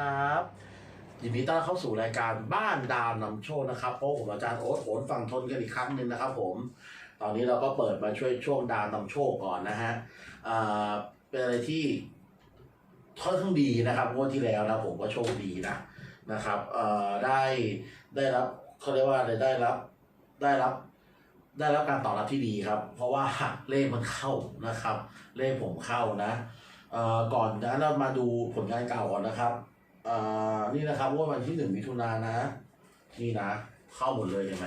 ครับยินดีต้อนรับเข้าสู่รายการบ้านดาวนำโชคนะครับเพราะผมอาจารย์โอ๊ตโหนฝั่งทนกันอีกครั้งหนึ่งนะครับผม ตอนนี้เราก็เปิดมาช่วยช่วงดาวนำโชคก่อนนะฮะอ่าเป็นอะไรที่ค่อนข้างดีนะครับงวดที่แล้วนะผมก็โชคดีนะนะครับเอ่อได้ได้รับเขาเรียกว่าอะไรได้รับได้รับ ได้รับการตอบรับที่ดีครับ เพราะว่าเลขมันเข้านะครับ เลขผมเข้านะเอ่อก่อนนะเรามาดูผลงานเก่าก่อนนะครับ อ่อนี่นะครับว่าวันที่หนึ่งมิถุนายนนะนี่นะ เข้าหมดเลยเห็นไหม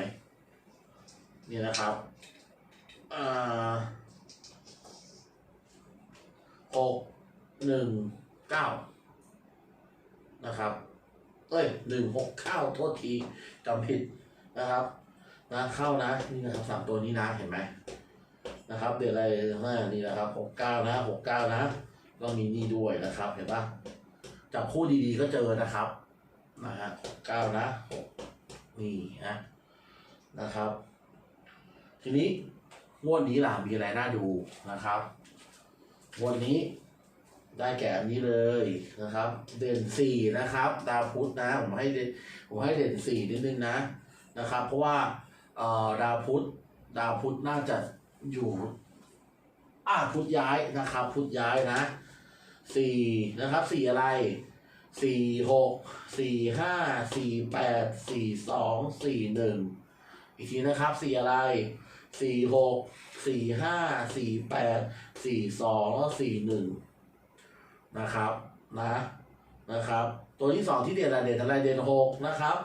นี่นะครับเอ่อหกหนึ่งเก้านะครับเอ้ยหนึ่งหกเก้าโทษทีจำผิดนะครับนะเข้านะนี่นะครับสามตัวนี้นะเห็นไหมนะครับเดี๋ยวอะไรนี่นะครับหกเก้านะหกเก้านะก็มีนี่ด้วยนะครับเห็นปะ จับคู่ดีๆก็เจอนะครับ นะฮะเก้านะหกนี่นะนะครับ ทีนี้งวดนี้ล่ะมีอะไรน่าดูนะครับงวดนี้ได้แก่อันนี้เลยนะครับ เด่นสี่นะครับดาวพุธนะผมให้ผมให้เด่นสี่นิดนึงนะนะครับ เพราะว่าเอ่อดาวพุธดาวพุธน่าจะอยู่ อ่าพุธย้ายนะครับ พุธย้ายนะสี่นะครับสี่อะไร สี่หกสี่ห้าสี่แปดสี่สองสี่หนึ่งอีกทีนะครับสี่อะไรสี่หกสี่ห้าสี่แปดสี่สองแล้วสี่หนึ่งนะครับนะนะครับ ตัวที่สองที่เด่นอะไรเด่นอะไรเด่นหกนะครับ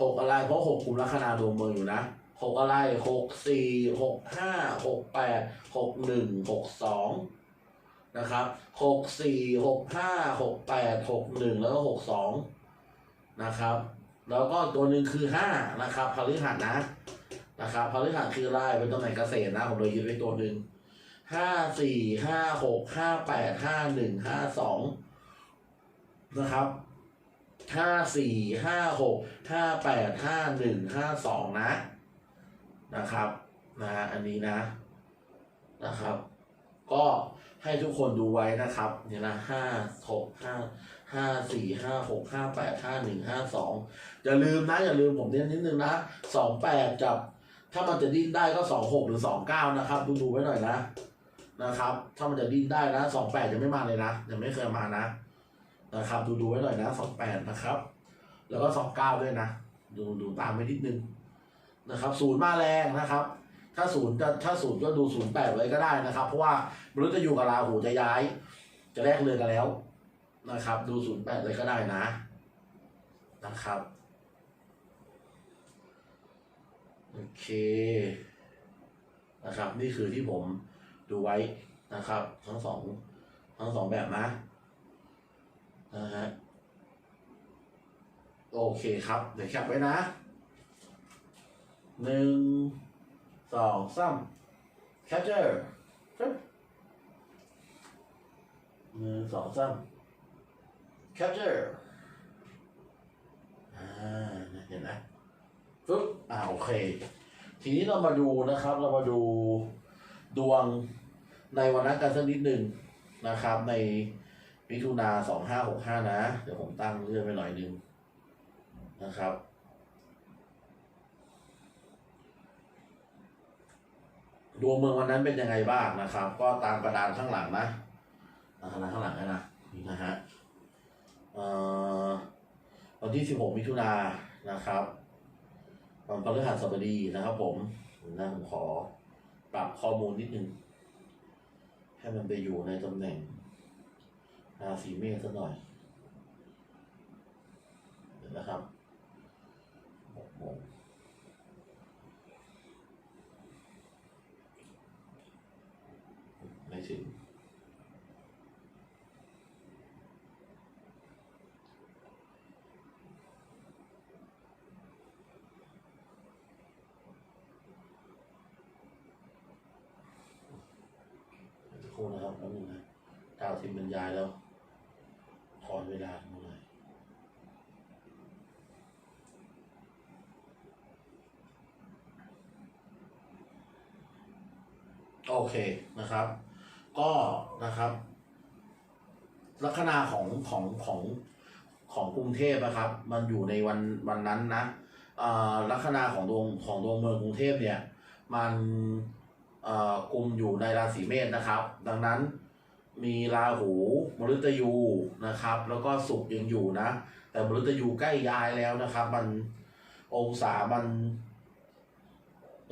หกอะไรเพราะหกคุมลัคนาดวงเมืองอยู่นะหกอะไรหกสี่หกห้าหกแปดหกหนึ่งหกสอง นะครับหกสี่หกห้าหกแปดหกหนึ่งแล้วก็หกสองนะครับ แล้วก็ตัวหนึ่งคือห้านะครับพฤหัสนะนะครับพฤหัสคืออะไรเป็นตำแหน่งเกษตรนะผมเลยยึดไว้ตัวหนึ่งห้าสี่ห้าหกห้าแปดห้าหนึ่งห้าสองนะครับห้าสี่ห้าหกห้าแปดห้าหนึ่งห้าสองนะนะครับนะอันนี้นะนะครับ ก็ ให้ทุกคนดูไว้นะครับ เนี่ยนะห้าหกห้าห้าสี่ห้าหกห้าแปดห้าหนึ่งห้าสองอย่าลืมนะอย่าลืมผมเน้นนิดนึงนะสองแปดกับ ถ้ามันจะดิ้นได้ก็สองหกหรือสองเก้านะครับ ดูดูไว้หน่อยนะนะครับ ถ้ามันจะดิ้นได้นะสองแปดยังไม่มาเลยนะยังไม่เคยมานะนะครับ ดูดูไว้หน่อยนะสองแปดนะครับ แล้วก็สองเก้าด้วยนะ ดูดูตามไว้นิดนึงนะครับ ศูนย์มาแรงนะครับ ถ้าศูนย์จะถ้าศูนย์ก็ดูศูนย์แปดไว้ก็ได้นะครับ เพราะว่ามนุษย์จะอยู่กับราหูจะย้าย จะแลกเรือนกันแล้วนะครับ ดูศูนย์แปดเลยก็ได้นะนะครับโอเคนะครับ นี่คือที่ผมดูไว้นะครับ ทั้งสองทั้งสองแบบนะนะฮะโอเคครับ เดี๋ยวแคปไว้นะหนึ่ง สองสาม capture ปึ๊บหนึ่งสองสาม capture อ่าเห็นไหมปึ๊บอ่าโอเค ทีนี้เรามาดูนะครับ เรามาดูดวงในวันนั้นกันสักนิดหนึ่งนะครับ ในมิถุนาสองห้าหกห้านะ เดี๋ยวผมตั้งเลื่อนไปหน่อยนึงนะครับ ดวงเมืองวันนั้นเป็นยังไงบ้างนะครับ ก็ตามกระดานข้างหลังนะกระดานข้างหลังนะนะฮะเอ่อวันที่สิบหกมิถุนายนนะครับวันพฤหัสบดีนะครับผมนะผมขอปรับข้อมูลนิดนึง ให้มันไปอยู่ในตำแหน่งราศีเมษสักหน่อยนะครับหกโมงไม่ถึงเดี๋ยวสักค รู่นะครับแป๊บนึงนะดาวทิมบรรยายแล้วขอเวลาหน่อยโอเคนะครับ ก็นะครับ ลัคนาของของของของกรุงเทพนะครับ มันอยู่ในวันวันนั้นนะลัคนาของดวงของดวงเมืองกรุงเทพเนี่ย มัน กลุ่มอยู่ในราศีเมษนะครับ ดังนั้นมีราหูมฤตยูนะครับ แล้วก็ศุกร์ยังอยู่นะ แต่มฤตยูใกล้ย้ายแล้วนะครับ มันองศามัน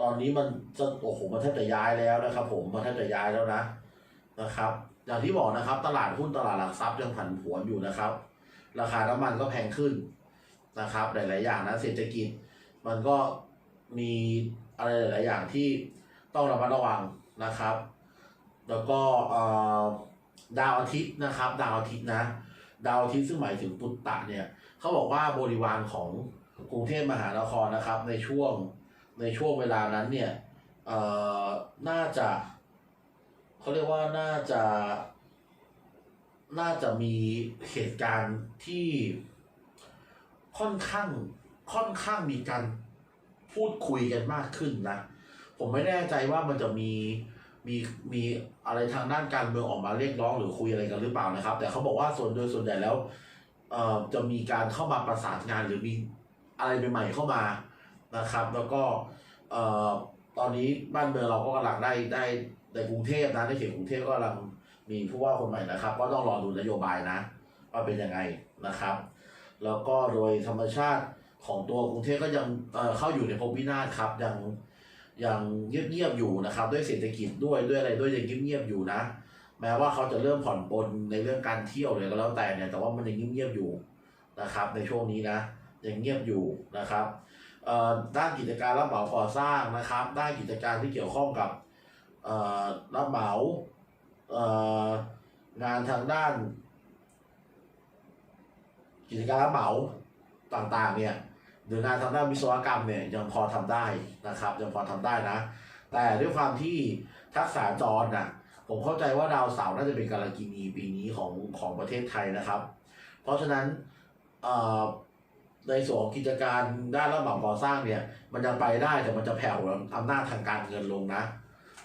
ตอนนี้มันจะโอ้โหมันแทบจะย้ายแล้วนะครับ ผมมันแทบจะย้ายแล้วนะนะครับ อย่างที่บอกนะครับ ตลาดหุ้นตลาดหลักทรัพย์ยังผันผวนอยู่นะครับ ราคาน้ำมันก็แพงขึ้นนะครับ หลาย ๆ อย่างนะเศรษฐกิจ มันก็มีอะไรหลาย ๆ อย่างที่ ต้องระมัดระวังนะครับ แล้วก็เอ่อดาวอาทิตย์นะครับ ดาวอาทิตย์นะ ดาวอาทิตย์ซึ่งหมายถึงปุตตะเนี่ยเขาบอกว่าบริวารของกรุงเทพมหานครนะครับ ในช่วงในช่วงเวลานั้นเนี่ยเออน่าจะเขาเรียกว่าน่าจะน่าจะมีเหตุการณ์ที่ค่อนข้างค่อนข้างมีการพูดคุยกันมากขึ้นนะ ผมไม่แน่ใจว่ามันจะมีมีมีอะไรทางด้านการเมืองออกมาเรียกร้องหรือคุยอะไรกันหรือเปล่านะครับ แต่เขาบอกว่าส่วนโดยส่วนใหญ่แล้วเอ่อจะมีการเข้ามาประสานงานหรือมีอะไรใหม่ๆเข้ามานะครับ แล้วก็เอ่อตอนนี้บ้านเมืองเราก็กำลังได้ได้ในกรุงเทพนะในเขตกรุงเทพก็กำลังมีผู้ว่าคนใหม่นะครับ ก็ต้องรอดูนโยบายนะ ว่าเป็นยังไงนะครับ แล้วก็โดยธรรมชาติของตัวกรุงเทพก็ยังเอ่อเข้าอยู่ในภพวินาศครับยัง ยังเงียบๆอยู่นะครับ ด้วยเศรษฐกิจด้วยด้วยอะไรด้วยยังเงียบๆอยู่นะ แม้ว่าเขาจะเริ่มผ่อนปลนในเรื่องการเที่ยวเลยก็แล้วแต่เนี่ยแต่ว่ามันยังเงียบๆอยู่นะครับ ในช่วงนี้นะยังเงียบอยู่นะครับเออด้านกิจการรับเหมาก่อสร้างนะครับ ด้านกิจการที่เกี่ยวข้องกับเออรับเหมางานทางด้าน กิจการรับเหมาต่างๆเนี่ย รืองานทางด้านวิศวกรรมเนี่ยยังพอทำได้นะครับยังพอทำได้นะ แต่ด้วยความที่ทักษะจรนะผมเข้าใจว่าดาวเสาร์น่าจะเป็นกาลกินีปีนี้ของของประเทศไทยนะครับ เพราะฉะนั้นเอ่อในส่วนกิจการด้านรับเหมาก่อสร้างเนี่ย มันจะไปได้แต่มันจะแผ่วอำนาจทางการเงินลงนะ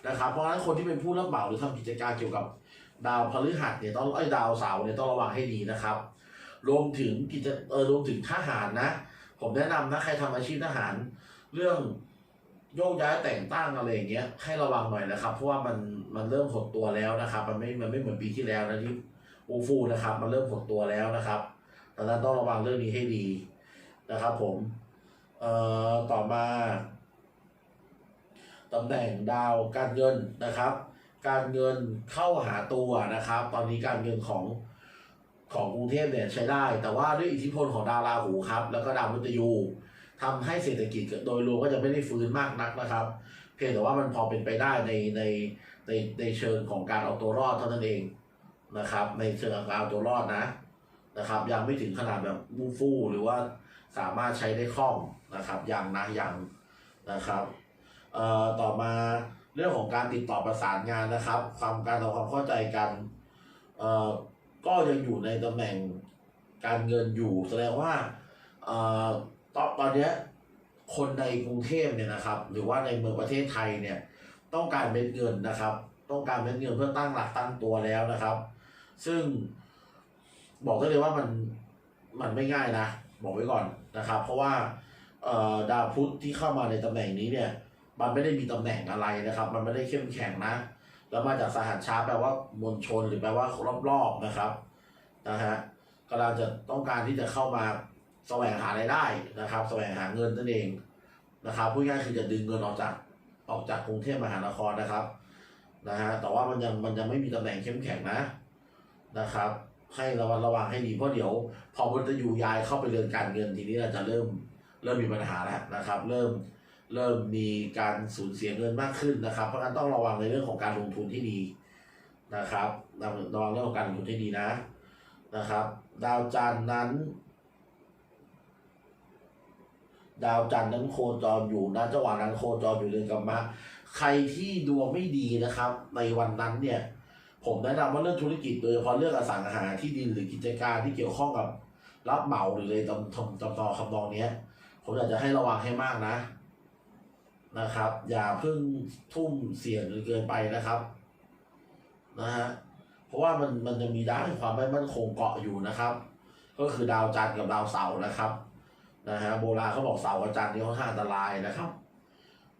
นะครับ เพราะฉะนั้นคนที่เป็นผู้รับเหมาหรือทำกิจการเกี่ยวกับดาวพฤหัสเนี่ยต้องไอ้ดาวเสาร์เนี่ยต้องระวังให้ดีนะครับ รวมถึงกิจเออรวมถึงทหารนะ ผมแนะนำนะใครทำอาชีพทหาร เรื่องโยกย้ายแต่งตั้งอะไรอย่างเงี้ยให้ระวังหน่อยนะครับ เพราะว่ามันมันเริ่มหดตัวแล้วนะครับ มันไม่มันไม่เหมือนปีที่แล้วนะที่อูฟูนะครับ มันเริ่มหดตัวแล้วนะครับดังนั้นต้องระวังเรื่องนี้ให้ดีนะครับ ผมเอ่อต่อมาตำแหน่งดาวการเงินนะครับ การเงินเข้าหาตัวนะครับ ตอนนี้การเงินของ ของกรุงเทพเนี่ยใช้ได้ แต่ว่าด้วยอิทธิพลของดาวราหูครับ แล้วก็ดาวมฤตยูทำให้เศรษฐกิจโดยรวมก็จะไม่ได้ฟื้นมากนักนะครับ เพียงแต่ว่ามันพอเป็นไปได้ในในในในเชิงของการเอาตัวรอดเท่านั้นเองนะครับ ในเชิงของการเอาตัวรอดนะนะครับ ยังไม่ถึงขนาดแบบมูฟู่หรือว่าสามารถใช้ได้คล่องนะครับยังนะยังนะครับเอ่อต่อมาเรื่องของการติดต่อประสานงานนะครับ ความการทำความเข้าใจกันเอ่อ ก็ยังอยู่ในตำแหน่งการเงินอยู่ แสดงว่าเอ่อตอนตอนนี้คนในกรุงเทพเนี่ยนะครับ หรือว่าในเมืองประเทศไทยเนี่ย ต้องการเม็ดเงินนะครับ ต้องการเม็ดเงินเพื่อตั้งหลักตั้งตัวแล้วนะครับ ซึ่งบอกได้เลยว่ามันมันไม่ง่ายนะ บอกไว้ก่อนนะครับ เพราะว่าเอ่อดาวพุธที่เข้ามาในตำแหน่งนี้เนี่ย มันไม่ได้มีตำแหน่งอะไรนะครับ มันไม่ได้เข้มแข็งนะ แล้วมาจากสหัสชาแปลว่ามวลชนหรือแปลว่ารอบๆนะครับนะฮะกำลังจะต้องการที่จะเข้ามาแสวงหารายได้นะครับ แสวงหาเงินนั่นเองนะครับพูดง่ายคือจะดึงเงินออกจากออกจากกรุงเทพมหานครนะครับนะฮะแต่ว่ามันยังมันยังไม่มีตำแหน่งเข้มแข็งนะนะครับ ให้ระวังระวังให้ดีเพราะเดี๋ยว พอพุทธยูย้ายเข้าไปเรือนการเงินทีนี้เราจะเริ่มเริ่มมีปัญหาแล้วนะครับ เริ่ม เริ่มมีการสูญเสียเงินมากขึ้นนะครับ เพราะฉะนั้นต้องระวังในเรื่องของการลงทุนที่ดีนะครับระระวังเรื่องของการลงทุนที่ดีนะนะครับ ดาวจันทร์นั้น ดาวจันทร์นั้นโคจรอยู่นะจังหวะนั้นโคจรอยู่เรือนกรรมะใครที่ดวงไม่ดีนะครับ ในวันนั้นเนี่ย ผมแนะนำว่าเรื่องธุรกิจโดยเฉพาะเรื่องอสังหาที่ดินหรือกิจการที่เกี่ยวข้องกับรับเหมาหรืออะไรตำตำตำตอคำนองเนี้ย ผมอยากจะให้ระวังให้มากนะ นะครับ อย่าเพิ่งทุ่มเสี่ยงจนเกินไปนะครับนะฮะเพราะว่ามันมันจะมีดานความไม่มั่นคงเกาะอยู่นะครับ ก็คือดาวจันทร์กับดาวเสาร์นะครับนะฮะโบราณเขาบอกเสาร์กับจันทร์นี่ค่อนข้างอันตรายนะครับ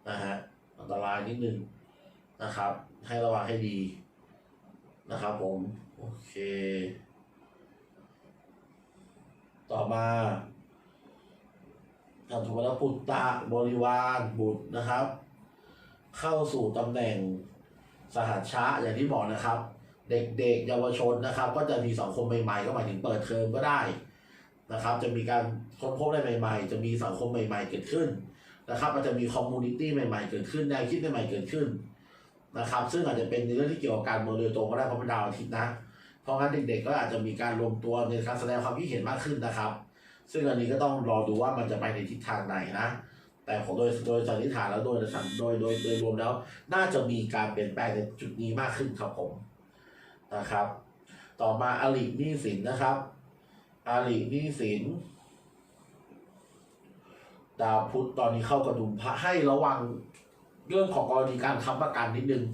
นะฮะอันตรายนิดนึงนะครับ ให้ระวังให้ดีนะครับ ผมโอเค ต่อมา ทำถูกแล้วปุตตะบริวารบุตรนะครับ เข้าสู่ตำแหน่งสหัชชะอย่างที่บอกนะครับ เด็กๆเยาวชนนะครับ ก็จะมีสังคมใหม่ๆ ก็หมายถึงเปิดเทอมก็ได้นะครับ จะมีการค้นพบอะไรใหม่ ๆ จะมีสังคมใหม่ ๆ เกิดขึ้นนะครับมันจะมีคอมมูนิตี้ใหม่ๆ เกิดขึ้นแนวคิดใหม่ๆ เกิดขึ้นนะครับ ซึ่งอาจจะเป็นในเรื่องที่เกี่ยวกับการเมืองโดยตรงก็ได้เพราะเป็นดาวอาทิตย์นะ เพราะงั้นเด็กๆ ก็อาจจะมีการรวมตัวในการแสดงความคิดเห็นมากขึ้นนะครับ ซึ่งอันนี้ก็ต้องรอดูว่ามันจะไปในทิศทางไหนนะ แต่ผมโดยโดยสันนิษฐานแล้วโดยสันโดยโดยโดยรวมแล้ว น่าจะมีการเปลี่ยนแปลงในจุดนี้มากขึ้นครับผมนะครับ ต่อมาอาลีนี้สินนะครับอาลีนี้สินดาวพุธตอนนี้เข้ากระดุมพระให้ระวังเรื่องของกรณีการค้ำประกันนิดนึง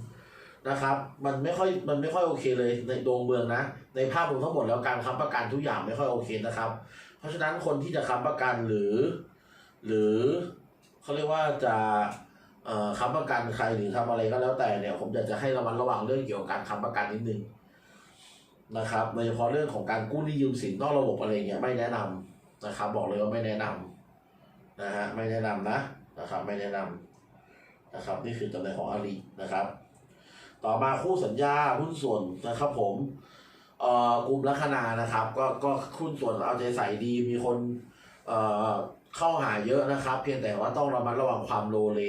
นะครับ มันไม่ค่อยมันไม่ค่อยโอเคเลยในดวงเมืองนะ ในภาพรวมทั้งหมดแล้วการค้ำประกันทุกอย่างไม่ค่อยโอเคนะครับ ราะฉะนั้นคนที่จะค้ำประกันหรือ หรือเขาเรียกว่าจะค้ำประกันใครหรือทำอะไรก็แล้วแต่เนี่ย ผมอยากจะให้ระมัดระวังเรื่องเกี่ยวกับการค้ำประกันนิดนึงนะครับโดยเฉพาะเรื่องของการกู้หนี้ยืมสินนอกระบบอะไรเงี้ยไม่แนะนำนะครับ บอกเลยว่าไม่แนะนำนะฮะไม่แนะนำนะนะครับ ไม่แนะนำนะครับ นี่คือตำแหน่งของอาลีนะครับ ต่อมาคู่สัญญาหุ้นส่วนนะครับ ผม อ่อกลุ่มลัคนานะครับ ก็ก็หุ้นส่วนเอาใจใส่ดีมีคนเอ่อเข้าหาเยอะนะครับ เพียงแต่ว่าต้องระมัดระวังความโลเล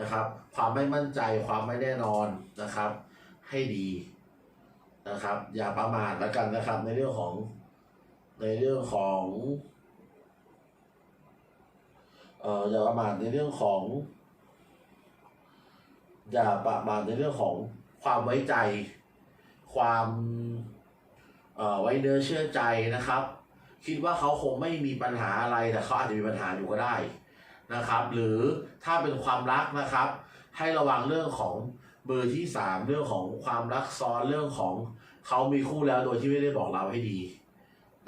นะครับ ความไม่มั่นใจความไม่แน่นอนนะครับ ให้ดีนะครับ อย่าประมาทแล้วกันนะครับ ในเรื่องของในเรื่องของเอ่ออย่าประมาทในเรื่องของ อย่าประมาทในเรื่องของความไว้ใจ ความ ไว้เนื้อเชื่อใจนะครับ คิดว่าเขาคงไม่มีปัญหาอะไรแต่เขาอาจจะมีปัญหาอยู่ก็ได้นะครับ หรือถ้าเป็นความรักนะครับ ให้ระวังเรื่องของเบอร์ที่สามเรื่องของความรักซ้อนเรื่องของเขามีคู่แล้วโดยที่ไม่ได้บอกเราให้ดี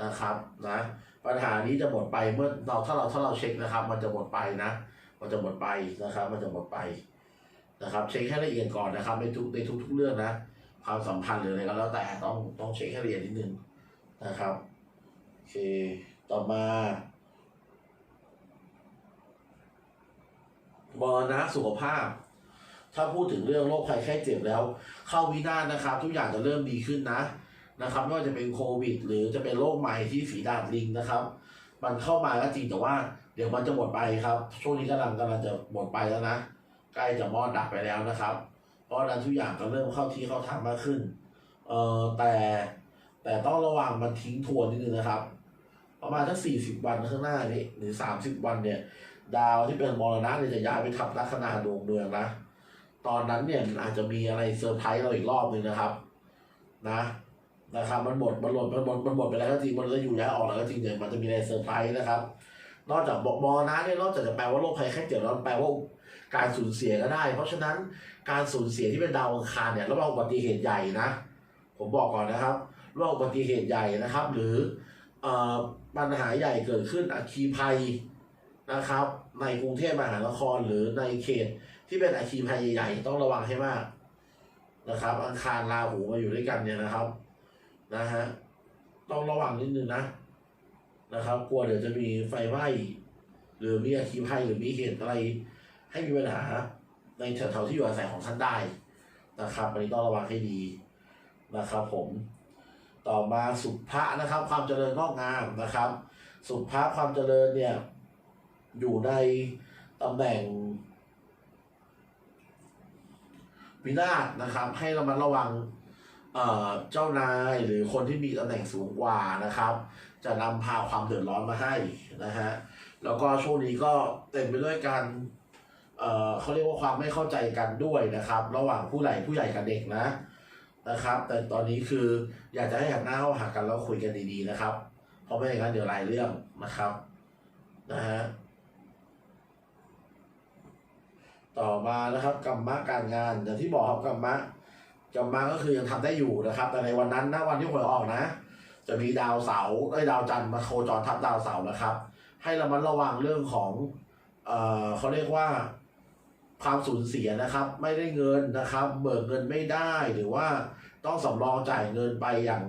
นะครับนะปัญหานี้จะหมดไปเมื่อเราถ้าเราถ้าเราเช็คนะครับ มันจะหมดไปนะ มันจะหมดไปนะครับ มันจะหมดไปนะครับ เช็คให้ละเอียดก่อนนะครับในทุกในทุกๆเรื่องนะ ความสัมพันธ์หรืออะไรก็แล้วแต่ต้องต้องเช็คให้ละเอียดนิดนึงนะครับโอเคต่อมาบรณะสุขภาพ ถ้าพูดถึงเรื่องโรคภัยไข้เจ็บแล้ว เข้าวินาศนะครับ ทุกอย่างจะเริ่มดีขึ้นนะนะครับไม่ว่าจะเป็นโควิด หรือจะเป็นโรคใหม่ที่ฝีดาดลิงนะครับ มันเข้ามาก็จริงแต่ว่าเดี๋ยวมันจะหมดไปครับ ช่วงนี้กำลังกำลังจะหมดไปแล้วนะ ใกล้จะมอดดับไปแล้วนะครับ เพราะนั้นทุกอย่างก็เริ่มเข้าที่เข้าทางมากขึ้น เอ่อแต่แต่ต้องระวังมันทิ้งทวนนิดนึงนะครับ ประมาณสักสี่สิบวันข้างหน้านี้หรือสามสิบวันเนี่ย ดาวที่เป็นมรณะเนี่ยจะย้ายไปทับลัคนาดวงเมืองนะตอนนั้นเนี่ยอาจจะมีอะไรเซอร์ไพรส์เราอีกรอบหนึ่งนะครับ นะนะครับมันหมดมันหมดมันหมดมันหมดไปแล้วก็จริงมันจะอยู่ย้ายออกแล้วก็จริงเนี่ยมันจะมีอะไรเซอร์ไพรส์นะครับ นอกจากบอกมรณะเนี่ยนอกจากจะแปลว่าโรคภัยแค่เจ็บแล้วแปลว่าการสูญเสียก็ได้ เพราะฉะนั้น การสูญเสียที่เป็นดาวอังคารเนี่ยระหว่างอุบัติเหตุใหญ่นะ ผมบอกก่อนนะครับระหว่างอุบัติเหตุใหญ่นะครับ หรือเอ่อปัญหาใหญ่เกิดขึ้นอัคคีภัยนะครับ ในกรุงเทพมหานครหรือในเขตที่เป็นอัคคีภัยใหญ่ๆต้องระวังให้มากนะครับ อังคารราหูมาอยู่ด้วยกันเนี่ยนะครับนะฮะต้องระวังนิดนึงนะนะครับ กลัวเดี๋ยวจะมีไฟไหม้หรือมีอัคคีภัยหรือมีเหตุอะไรให้มีปัญหา ในแถวๆที่อยู่อาศัยของท่านได้นะครับอันนี้ต้องระวังให้ดีนะครับผมต่อมาสุภะนะครับ ความเจริญงอกงามนะครับ สุภะความเจริญเนี่ยอยู่ในตำแหน่งวินาศนะครับ ให้ระมัดระวังเอ่อเจ้านายหรือคนที่มีตำแหน่งสูงกว่านะครับ จะนำพาความเดือดร้อนมาให้นะฮะแล้วก็ช่วงนี้ก็เต็มไปด้วยการ เออเขาเรียกว่าความไม่เข้าใจกันด้วยนะครับ ระหว่างผู้ใหญ่ผู้ใหญ่กับเด็กนะนะครับ แต่ตอนนี้คืออยากจะให้หันหน้าเข้าหากันแล้วคุยกันดีๆนะครับ เพราะไม่อย่างนั้นเดี๋ยวหลายเรื่องนะครับนะฮะต่อมานะครับกรรมะการงาน อย่างที่บอกครับกรรมะกรรมะก็คือยังทำได้อยู่นะครับ แต่ในวันนั้นนะวันที่หวยออกนะ จะมีดาวเสาร์ไอ้ดาวจันทร์มาโคจรทับดาวเสาร์นะครับ ให้ระมัดระวังเรื่องของเอ่อเขาเรียกว่า ความสูญเสียนะครับ ไม่ได้เงินนะครับ เบิกเงินไม่ได้หรือว่าต้องสำรองจ่ายเงินไปอย่าง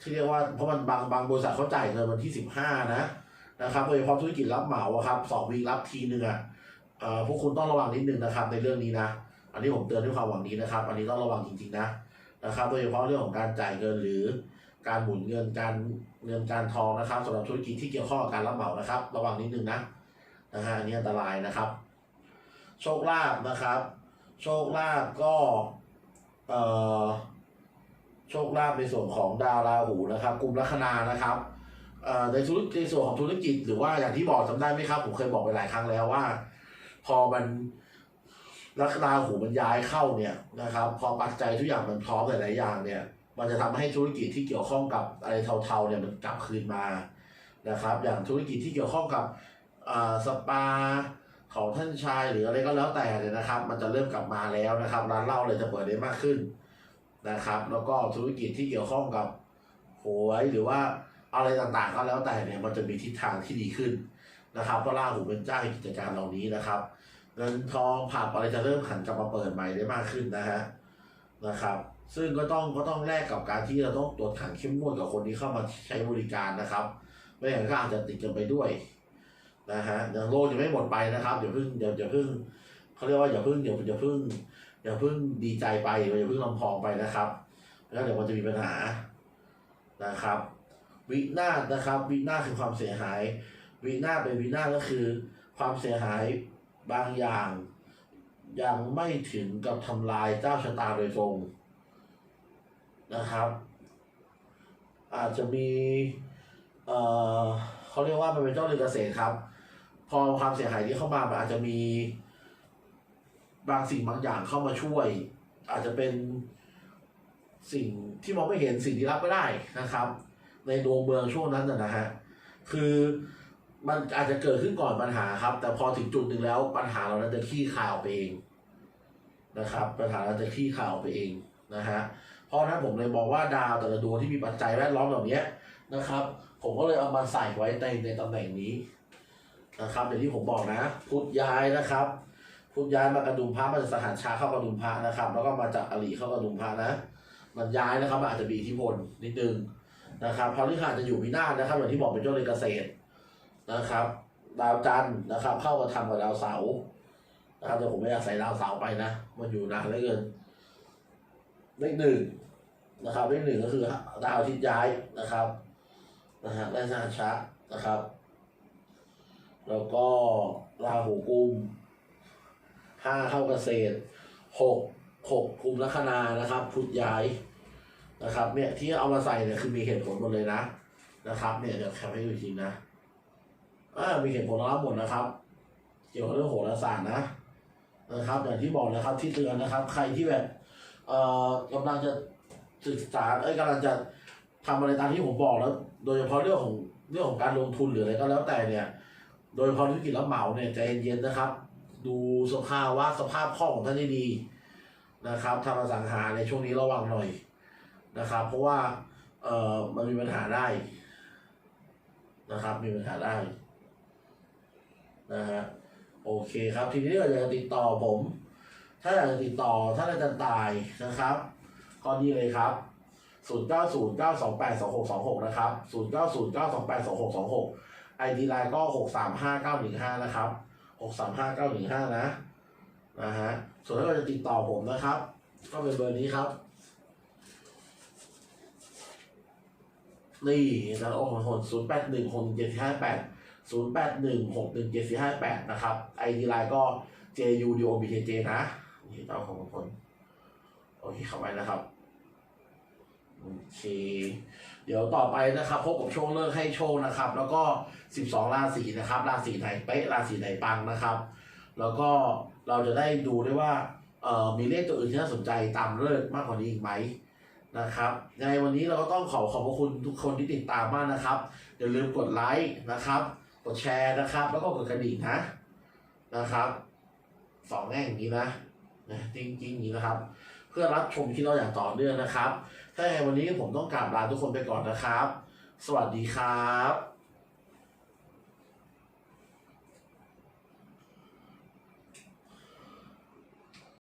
ที่เรียกว่าเพราะมันบางบางบริษัทเขาจ่ายเงินวันที่สิบห้านะนะครับโดยเฉพาะธุรกิจรับเหมาครับสองวีรับทีหนึ่งอะเอ่อพวกคุณต้องระวังนิดนึงนะครับ ในเรื่องนี้นะ อันนี้ผมเตือนด้วยความหวังดีนะครับ อันนี้ต้องระวังจริงๆนะนะครับโดยเฉพาะเรื่องของการจ่ายเงินหรือการหมุนเงินการเงินการทองนะครับสำหรับธุรกิจที่เกี่ยวข้องกับการรับเหมานะครับ ระวังนิดนึงนะนะฮะอันนี้อันตรายนะครับ โชคลาภนะครับ โชคลาภก็เอ่อโชคลาภในส่วนของดาวราหูนะครับกลุ่มลัคนานะครับเอ่อในธุรกิจในส่วนของธุรกิจหรือว่าอย่างที่บอกจำได้ไหมครับ ผมเคยบอกไปหลายครั้งแล้วว่า พอมันลัคนาหูมันย้ายเข้าเนี่ยนะครับ พอปัจจัยทุกอย่างมันพร้อมหลายๆอย่างเนี่ย มันจะทำให้ธุรกิจที่เกี่ยวข้องกับอะไรเทาๆเนี่ยมันกลับคืนมานะครับ อย่างธุรกิจที่เกี่ยวข้องกับอ่าสปา ของท่านชายหรืออะไรก็แล้วแต่เนี่ยนะครับ มันจะเริ่มกลับมาแล้วนะครับ ร้านเหล้าเลยจะเปิดได้มากขึ้นนะครับ แล้วก็ธุรกิจที่เกี่ยวข้องกับหวยหรือว่าอะไรต่างๆก็แล้วแต่เนี่ยมันจะมีทิศทางที่ดีขึ้นนะครับเพราะราหูเป็นเจ้ากิจการเหล่านี้นะครับเงินทองผับอะไรจะเริ่มหันกลับมาเปิดใหม่ได้มากขึ้นนะฮะนะครับ ซึ่งก็ต้องก็ต้องแลกกับการที่เราต้องตรวจขันเข้มงวดกับคนที่เข้ามาใช้บริการนะครับไม่อย่างนั้นก็อาจจะติดกันไปด้วย นะฮะอย่างโลกจะไม่หมดไปนะครับอย่าเพิ่งอย่าอย่าเพิ่งเขาเรียกว่าอย่าเพิ่งอย่าอย่าเพิ่งอย่าเพิ่งดีใจไปอย่าเพิ่งลำพองไปนะครับแล้วเดี๋ยวมันจะมีปัญหานะครับ วินาศนะครับวินาศคือความเสียหาย วินาศเป็นวินาศก็คือ ความเสียหายบางอย่าง ยังไม่ถึงกับทำลายเจ้าชะตาโดยตรงนะครับ อาจจะมีเอ่อเขาเรียกว่ามันเป็นเจ้าเรือนเกษตรครับ พอความเสียหายที่เข้ามามันอาจจะมีบางสิ่งบางอย่างเข้ามาช่วย อาจจะเป็นสิ่งที่มองไม่เห็นสิ่งที่รับไม่ได้นะครับ ในดวงเมืองช่วงนั้นนะฮะคือมันอาจจะเกิดขึ้นก่อนปัญหาครับ แต่พอถึงจุดหนึ่งแล้วปัญหาเรานั้นจะคลี่คลายออกไปเองนะครับ ปัญหาเราจะคลี่คลายออกไปเองนะฮะเพราะฉะนั้นผมเลยมองว่าดาวแต่ละดวงที่มีปัจจัยแวดล้อมเหล่านี้นะครับ ผมก็เลยเอามาใส่ไว้ในในตำแหน่งนี้ นะครับอย่างที่ผมบอกนะ พุทธย้ายนะครับพุทธย้ายมากระดุมพระมาจากสถานชาเข้ากระดุมพระนะครับ แล้วก็มาจากอลีเข้ากระดุมพระนะ มันย้ายนะครับมันอาจจะมีอิทธิพลนิดนึงนะครับพระฤหัสจะอยู่พินาศนะครับอย่างที่บอกเป็นเจ้าเรือนเกษตรนะครับดาวจันทร์นะครับ เข้ามาทำกับดาวเสาร์นะครับแต่ผมไม่อยากใส่ดาวเสาร์ไปนะ มันอยู่นานเหลือเกินเลขหนึ่งนะครับเลขหนึ่งก็คือดาวที่ย้ายนะครับนะฮะและสถานชานะครับ แล้วก็ราหูกุมห้าเข้าเกษตรหกหกกุมลัคนานะครับ พุธย้ายนะครับ เนี่ยที่เอามาใส่เนี่ยคือมีเหตุผลหมดเลยนะนะครับ เนี่ยเดี๋ยวแคปให้ดูอีกทีนะอ่ามีเหตุผลรับหมดนะครับ เกี่ยวกับเรื่องโหราศาสตร์นะนะครับอย่างที่บอกนะครับที่เตือนนะครับ ใครที่แบบเอ่อกำลังจะศึกษาเอ้ยกำลังจะทำอะไรตามที่ผมบอกแล้ว โดยเฉพาะเรื่องของเรื่องของการลงทุนหรืออะไรก็แล้วแต่เนี่ย โดยพาะธุรกิจรับเหมาเนี่ยใจเย็นๆนะครับ ดูสภาพวะสภาพคล่องของท่านให้ดีนะครับทำอสังหาในช่วงนี้ระวังหน่อยนะครับ เพราะว่าเอ่อมันมีปัญหาได้นะครับ มีปัญหาได้นะฮะโอเคครับ ทีนี้เราจะติดต่อผม ถ้าอยากจะติดต่อท่านอาจารย์ตายนะครับ ก็นี่เลยครับ 0 9 0 9 2 8 2 6 2 6 นะครับ 0 9 0 9 2 8 2 6 2 6 ไอดีไลน์ก็6 3 5 9 1 5นะครับ6 3 5 9 1 5นะนะฮะส่วนถ้าเราจะติดต่อผมนะครับ ก็เป็นเบอร์นี้ครับนี่นะโอ้โหศูนย์แปดหนึ่งหกเจ็ดสี่ห้าแปดศูนย์แปดหนึ่งหกหนึ่งเจ็ดสี่ห้าแปดนะครับไอดีไลน์ก็ JU D O B K J นะนี่เจ้าของคนโอเคเข้าไปนะครับโอเค เดี๋ยวต่อไปนะครับพบกับช่วงเลิกให้โชคนะครับ แล้วก็ 12 ราศีนะครับ ราศีไหนเป๊ะราศีไหนปังนะครับ แล้วก็เราจะได้ดูด้วยว่าเอ่อมีเลขตัวอื่นที่น่าสนใจตามเลิกมากกว่านี้อีกไหมนะครับ ในวันนี้เราก็ต้องขอขอบพระคุณทุกคนที่ติดตามมากนะครับอย่าลืมกดไลค์นะครับ กดแชร์นะครับ แล้วก็กดกระดิ่งนะนะครับสองแง่อย่างนี้นะนะจริงๆอย่างนี้นะครับ เพื่อรับชมที่เราอย่างต่อเนื่องนะครับ ถ้าอย่างวันนี้ผมต้องกราบลาทุกคนไปก่อนนะครับ สวัสดีครับ